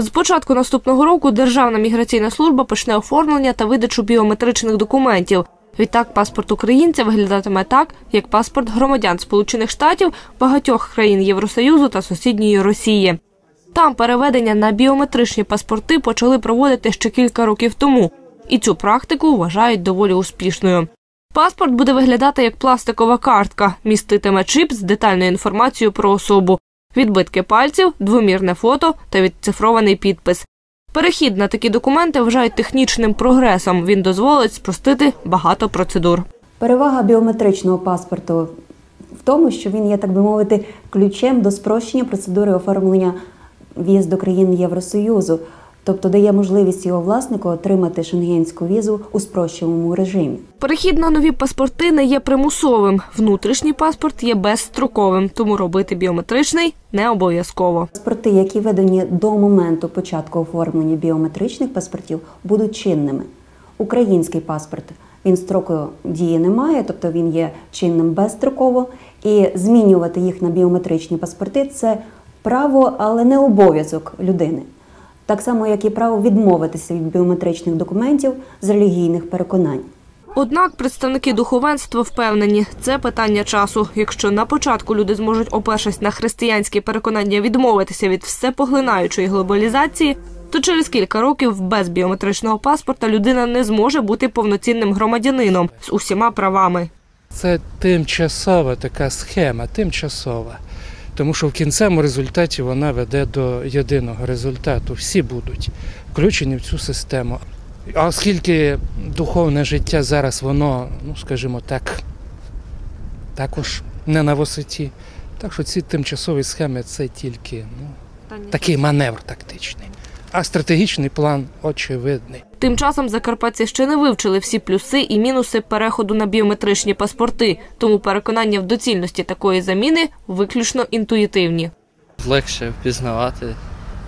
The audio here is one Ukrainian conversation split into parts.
З початку наступного року Державна міграційна служба почне оформлення та видачу біометричних документів. Відтак, паспорт українця виглядатиме так, як паспорт громадян Сполучених Штатів, багатьох країн Євросоюзу та сусідньої Росії. Там переведення на біометричні паспорти почали проводити ще кілька років тому, і цю практику вважають доволі успішною. Паспорт буде виглядати як пластикова картка, міститиме чип з детальною інформацією про особу, відбитки пальців, двомірне фото та відцифрований підпис. Перехід на такі документи вважають технічним прогресом. Він дозволить спростити багато процедур. Перевага біометричного паспорту в тому, що він є, так би мовити, ключем до спрощення процедури оформлення в'їзду країн Євросоюзу, тобто дає можливість його власнику отримати шенгенську візу у спрощеному режимі. Перехід на нові паспорти не є примусовим. Внутрішній паспорт є безстроковим, тому робити біометричний не обов'язково. Паспорти, які видані до моменту початку оформлення біометричних паспортів, будуть чинними. Український паспорт він строку дії не має, тобто він є чинним безстроково, і змінювати їх на біометричні паспорти це право, але не обов'язок людини. Так само, як і право відмовитися від біометричних документів з релігійних переконань. Однак представники духовенства впевнені, це питання часу. Якщо на початку люди зможуть, опершись на християнські переконання, відмовитися від всепоглинаючої глобалізації, то через кілька років без біометричного паспорта людина не зможе бути повноцінним громадянином з усіма правами. Це тимчасова така схема, тимчасова. Тому що в кінцевому результаті вона веде до єдиного результату. Всі будуть включені в цю систему. А оскільки духовне життя зараз воно, ну скажімо так, також не на висоті. Так що ці тимчасові схеми це тільки ну, такий маневр тактичний. А стратегічний план очевидний. Тим часом закарпатці ще не вивчили всі плюси і мінуси переходу на біометричні паспорти, тому переконання в доцільності такої заміни виключно інтуїтивні. легше впізнавати,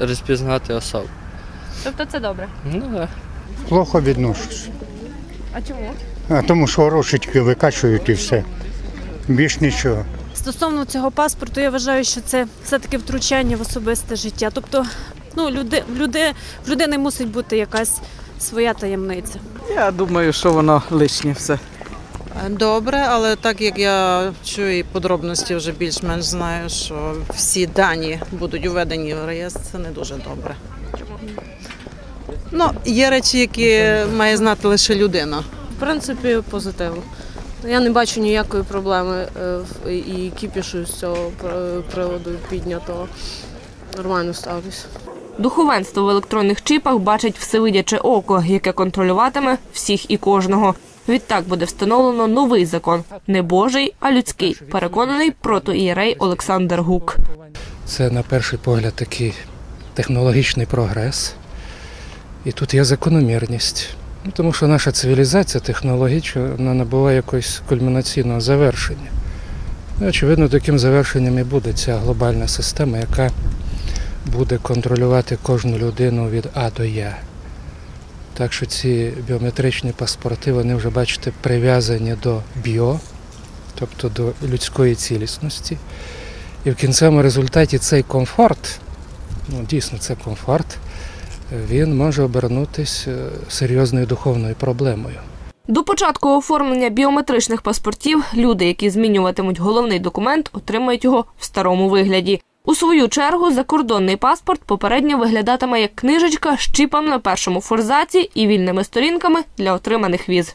розпізнати особу. Тобто це добре. Ну так. Плохо відношусь. А чому? А тому що гроші тільки викачують і все. Більш нічого. Стосовно цього паспорту, я вважаю, що це все-таки втручання в особисте життя. Тобто, ну, люди, люди, в людини мусить бути якась своя таємниця. Я думаю, що воно лишнє все. Добре, але так як я чую і подробності вже більш-менш знаю, що всі дані будуть введені в реєстр, це не дуже добре. Ну, є речі, які має знати лише людина. В принципі, позитивно. Я не бачу ніякої проблеми е, в- і кіпішу з цього приводу піднятого. Нормально ставлюсь. Духовенство в електронних чипах бачить всевидяче око, яке контролюватиме всіх і кожного. Відтак буде встановлено новий закон не божий, а людський. Переконаний протоієрей Олександр Гук. Це на перший погляд такий технологічний прогрес. І тут є закономірність. Ну, тому що наша цивілізація технологічна вона набуває якогось кульмінаційного завершення. І, очевидно, таким завершенням і буде ця глобальна система, яка буде контролювати кожну людину від А до Я. Так що ці біометричні паспорти, вони вже, бачите, прив'язані до біо, тобто до людської цілісності. І в кінцевому результаті цей комфорт, ну дійсно це комфорт, він може обернутися е, серйозною духовною проблемою. До початку оформлення біометричних паспортів люди, які змінюватимуть головний документ, отримають його в старому вигляді. У свою чергу закордонний паспорт попередньо виглядатиме як книжечка з чіпом на першому форзаці і вільними сторінками для отриманих віз.